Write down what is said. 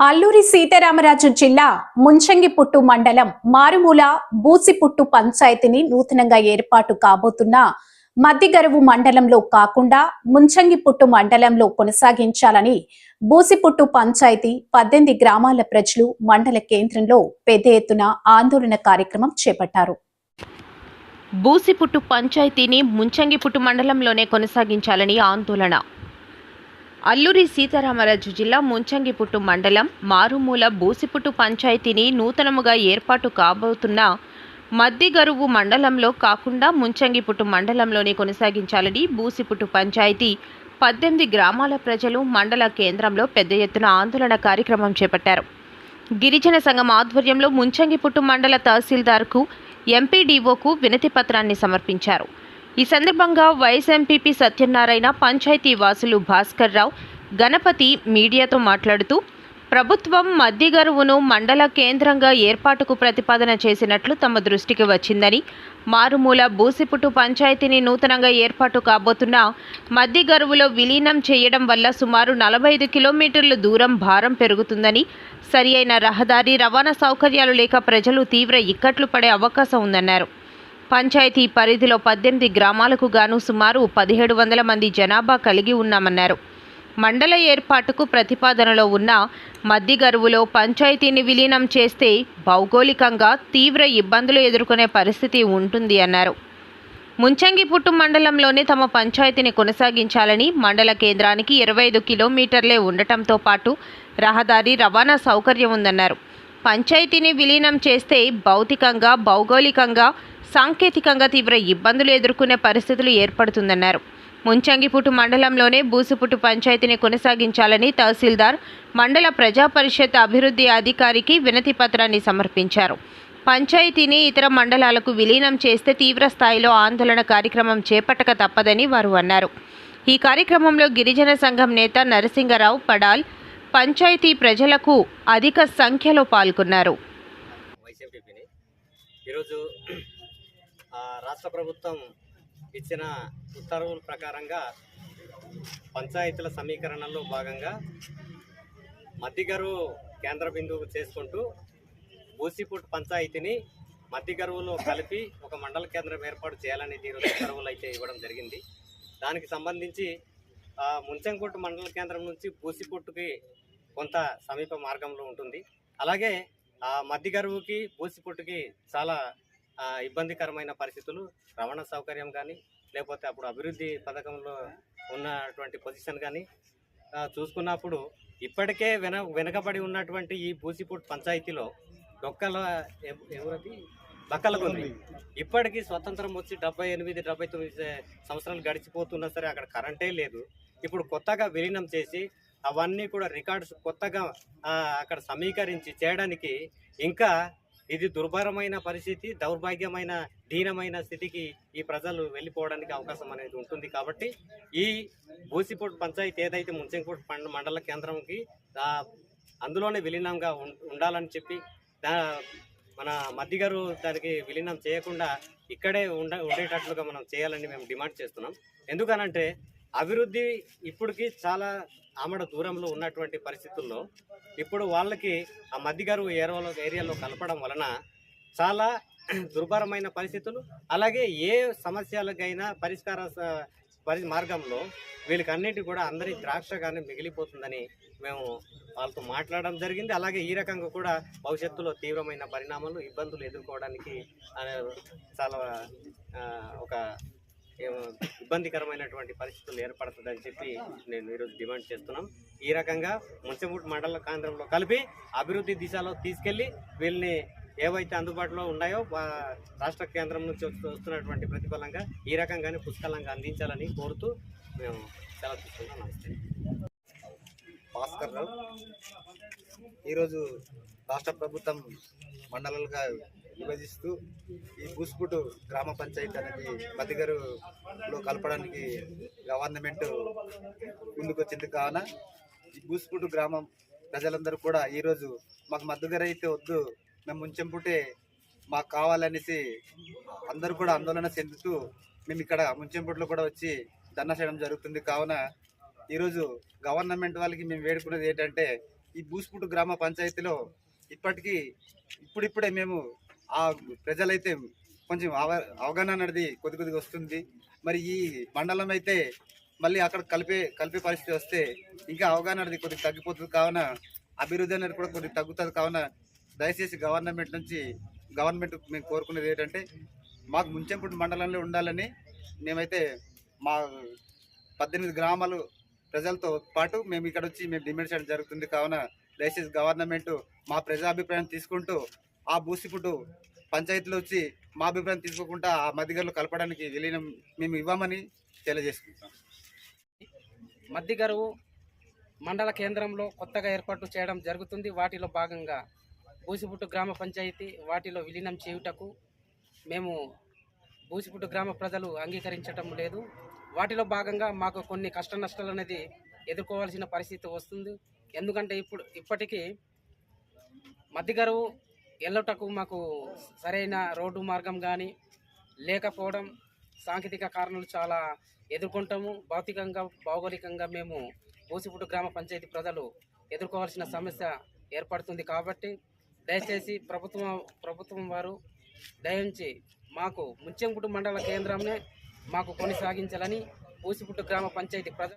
అల్లూరి సీతారామరాజు జిల్లా ముంచంగిపుట్టు మండలం మారుమూల బూసిపుట్టు పంచాయతీని నూతనంగా ఏర్పాటు కాబోతున్న మద్దిగరువు మండలంలో కాకుండా ముంచంగిపుట్టు మండలంలో కొనసాగించాలని బూసిపుట్టు పంచాయతీ పద్దెనిమిది గ్రామాల ప్రజలు మండల కేంద్రంలో పెద్ద ఎత్తున ఆందోళన కార్యక్రమం చేపట్టారు. బూసిపుట్టు పంచాయతీని ముంచంగిపుట్టు మండలంలోనే కొనసాగించాలని ఆందోళన. అల్లూరి సీతారామరాజు జిల్లా ముంచంగిపుట్టు మండలం మారుమూల బూసిపుట్టు పంచాయతీని నూతనముగా ఏర్పాటు కాబోతున్న మద్దిగరువు మండలంలో కాకుండా ముంచంగిపుట్టు మండలంలోనే కొనసాగించాలని బూసిపుట్టు పంచాయతీ. పద్దెనిమిది గ్రామాల ప్రజలు మండల కేంద్రంలో పెద్ద ఎత్తున ఆందోళన కార్యక్రమం చేపట్టారు. గిరిజన సంఘం ఆధ్వర్యంలో ముంచంగిపుట్టు మండల తహసీల్దార్కు ఎంపీడీఓకు వినతి పత్రాన్ని సమర్పించారు. ఈ సందర్భంగా వైఎస్ఎంపీపీ సత్యనారాయణ పంచాయతీ వాసులు భాస్కర్ రావు గణపతి మీడియాతో మాట్లాడుతూ ప్రభుత్వం మద్దిగరువును మండల కేంద్రంగా ఏర్పాటుకు ప్రతిపాదన చేసినట్లు తమ దృష్టికి వచ్చిందని మారుమూల బూసిపుట్టు పంచాయతీని నూతనంగా ఏర్పాటు కాబోతున్న మద్దిగరువులో విలీనం చేయడం వల్ల సుమారు నలభై ఐదు కిలోమీటర్ల దూరం భారం పెరుగుతుందని సరి అయిన రహదారి రవాణా సౌకర్యాలు లేక ప్రజలు తీవ్ర ఇక్కట్లు పడే అవకాశం ఉందన్నారు. పంచాయతీ పరిధిలో పద్దెనిమిది గ్రామాలకు గాను సుమారు పదిహేడు వందల మంది జనాభా కలిగి ఉన్నామన్నారు. మండల ఏర్పాటుకు ప్రతిపాదనలో ఉన్న మద్దిగరువులో పంచాయతీని విలీనం చేస్తే భౌగోళికంగా తీవ్ర ఇబ్బందులు ఎదుర్కొనే పరిస్థితి ఉంటుంది అన్నారు. ముంచంగిపుట్టు మండలంలోనే తమ పంచాయతీని కొనసాగించాలని మండల కేంద్రానికి ఇరవై ఐదు కిలోమీటర్లే ఉండటంతో పాటు రహదారి రవాణా సౌకర్యం ఉందన్నారు. పంచాయతీని విలీనం చేస్తే భౌతికంగా భౌగోళికంగా సాంకేతికంగా తీవ్ర ఇబ్బందులు ఎదుర్కొనే పరిస్థితులు ఏర్పడుతుందన్నారు. ముంచంగిపుట్టు మండలంలోనే బూసుపుట్టు పంచాయతీని కొనసాగించాలని తహసీల్దార్ మండల ప్రజా పరిషత్ అభివృద్ధి అధికారికి వినతి పత్రాన్ని సమర్పించారు. పంచాయతీని ఇతర మండలాలకు విలీనం చేస్తే తీవ్ర స్థాయిలో ఆందోళన కార్యక్రమం చేపట్టక తప్పదని వారు అన్నారు. ఈ కార్యక్రమంలో గిరిజన సంఘం నేత నరసింగరావు పడాల్ పంచాయతీ ప్రజలకు అధిక సంఖ్యలో పాల్గొన్నారు. ఈరోజు రాష్ట్ర ప్రభుత్వం ఇచ్చిన ఉత్తర్వుల ప్రకారంగా పంచాయతీల సమీకరణలో భాగంగా మద్దిగరువు కేంద్ర బిందువు చేసుకుంటూ బూసిపుట్ పంచాయతీని మద్దిగరువులో కలిపి ఒక మండల కేంద్రం ఏర్పాటు చేయాలని ఈరోజు ఉత్తర్వులు అయితే ఇవ్వడం జరిగింది. దానికి సంబంధించి ఆ, మండల కేంద్రం నుంచి బూసిపుట్టుకి కొంత సమీప మార్గంలో ఉంటుంది. అలాగే ఆ మద్దిగరువుకి బూసిపుట్టుకి చాలా ఇబ్బందికరమైన పరిస్థితులు రవాణా సౌకర్యం కానీ లేకపోతే అప్పుడు అభివృద్ధి పథకంలో ఉన్నటువంటి పొజిషన్ కానీ చూసుకున్నప్పుడు ఇప్పటికే వెన వెనకబడి ఉన్నటువంటి ఈ బూసిపూట్ పంచాయతీలో డొక్కల ఎవరది? బక్కలకుంది ఇప్పటికీ స్వతంత్రం వచ్చి డెబ్బై ఎనిమిది డెబ్బై తొమ్మిది సంవత్సరాలు గడిచిపోతున్నా సరే అక్కడ కరెంటే లేదు. ఇప్పుడు కొత్తగా విలీనం చేసి అవన్నీ కూడా రికార్డ్స్ కొత్తగా అక్కడ సమీకరించి చేయడానికి ఇంకా ఇది దుర్భరమైన పరిస్థితి దౌర్భాగ్యమైన దీనమైన స్థితికి ఈ ప్రజలు వెళ్ళిపోవడానికి అవకాశం అనేది ఉంటుంది కాబట్టి ఈ బూసిపూట్ పంచాయతీ ఏదైతే ముంచెంకోట్ పండ మండల కేంద్రంకి అందులోనే విలీనంగా ఉం- ఉండాలని చెప్పి మన మద్ది గారు దానికి విలీనం చేయకుండా ఇక్కడే ఉండ ఉండేటట్లుగా మనం చేయాలని మేము డిమాండ్ చేస్తున్నాం. ఎందుకనంటే అభివృద్ధి ఇప్పటికీ చాలా ఆమడ దూరంలో ఉన్నటువంటి పరిస్థితుల్లో ఇప్పుడు వాళ్ళకి ఆ మధ్యగారు ఏరియాలో ఏరియాలో కలపడం వలన చాలా దుర్భరమైన పరిస్థితులు అలాగే ఏ సమస్యలకైనా పరిష్కార స- పరి మార్గంలో వీళ్ళకన్నిటి కూడా అందరి ద్రాక్షగానే మిగిలిపోతుందని మేము వాళ్ళతో మాట్లాడడం జరిగింది. అలాగే ఈ రకంగా కూడా భవిష్యత్తులో తీవ్రమైన పరిణామాలు ఇబ్బందులు ఎదుర్కోవడానికి చాలా ఒక ఇబ్బందికరమైనటువంటి పరిస్థితులు ఏర్పడుతుందని చెప్పి నేను ఈరోజు డిమాండ్ చేస్తున్నాం. ఈ రకంగా ముంచమూటి మండల కేంద్రంలో కలిపి అభివృద్ధి దిశలో తీసుకెళ్ళి వీళ్ళని ఏవైతే అందుబాటులో ఉన్నాయో రాష్ట్ర కేంద్రం నుంచి వస్తున్నటువంటి ప్రతిఫలంగా ఈ రకంగానే పుష్కలంగా అందించాలని కోరుతూ మేము సెలవు తీసుకుంటాం నమస్తే. భాస్కర్ రావు. ఈరోజు రాష్ట్ర ప్రభుత్వం మండలాలుగా విభజిస్తూ ఈ బూస్పుటు గ్రామ పంచాయతీ అనేది మధ్యగారులో కలపడానికి గవర్నమెంట్ ముందుకొచ్చింది కావున ఈ బూస్పుటు గ్రామం ప్రజలందరూ కూడా ఈరోజు మాకు మద్దతుగారు అయితే వద్దు మేము ముంచెంపుటే మాకు కావాలనేసి అందరూ కూడా ఆందోళన చెందుతూ మేము ఇక్కడ ముంచెంపుట్లో కూడా వచ్చి ధర్నా చేయడం జరుగుతుంది కావున ఈరోజు గవర్నమెంట్ వాళ్ళకి మేము వేడుకునేది ఏంటంటే ఈ బూస్పుటు గ్రామ పంచాయతీలో ఇప్పటికీ ఇప్పుడిప్పుడే మేము ఆ ప్రజలైతే కొంచెం అవ అవగాహన అనేది కొద్ది కొద్దిగా వస్తుంది. మరి ఈ మండలం అయితే మళ్ళీ అక్కడ కలిపే కలిపే పరిస్థితి వస్తే ఇంకా అవగాహన అనేది కొద్దిగా తగ్గిపోతుంది కావున అభివృద్ధి అనేది కూడా కొద్దిగా తగ్గుతుంది కావున దయచేసి గవర్నమెంట్ నుంచి గవర్నమెంట్ మేము కోరుకునేది ఏంటంటే మాకు ముంచెంపుడు మండలంలో ఉండాలని మేమైతే మా పద్దెనిమిది గ్రామాలు ప్రజలతో పాటు మేము ఇక్కడ వచ్చి మేము డిమాండ్ చేయడం జరుగుతుంది కావున దయచేసి గవర్నమెంట్ మా ప్రజాభిప్రాయం తీసుకుంటూ ఆ బూసిపుట్టు పంచాయతీలో వచ్చి మా అభిప్రాయం తీసుకోకుండా ఆ మధ్యగారులు కలపడానికి విలీనం మేము ఇవ్వమని తెలియజేసుకుంటాం మద్దిగరువు మండల కేంద్రంలో కొత్తగా ఏర్పాటు చేయడం జరుగుతుంది. వాటిలో భాగంగా బూసిపుట్టు గ్రామ పంచాయతీ వాటిలో విలీనం చేయుటకు మేము బూసిపుట్టు గ్రామ ప్రజలు అంగీకరించటం లేదు. వాటిలో భాగంగా మాకు కొన్ని కష్ట నష్టాలు అనేది ఎదుర్కోవాల్సిన పరిస్థితి వస్తుంది. ఎందుకంటే ఇప్పుడు ఇప్పటికీ మధ్యగరువు వెళ్ళటకు మాకు సరైన రోడ్డు మార్గం కానీ లేకపోవడం సాంకేతిక కారణాలు చాలా ఎదుర్కొంటాము. భౌతికంగా భౌగోళికంగా మేము బూసిపుట్టు గ్రామ పంచాయతీ ప్రజలు ఎదుర్కోవాల్సిన సమస్య ఏర్పడుతుంది కాబట్టి దయచేసి ప్రభుత్వం ప్రభుత్వం వారు దయించి మాకు ముంచెంకుటు మండల కేంద్రంనే మాకు కొనసాగించాలని బూసిపుట్టు గ్రామ పంచాయతీ ప్రజ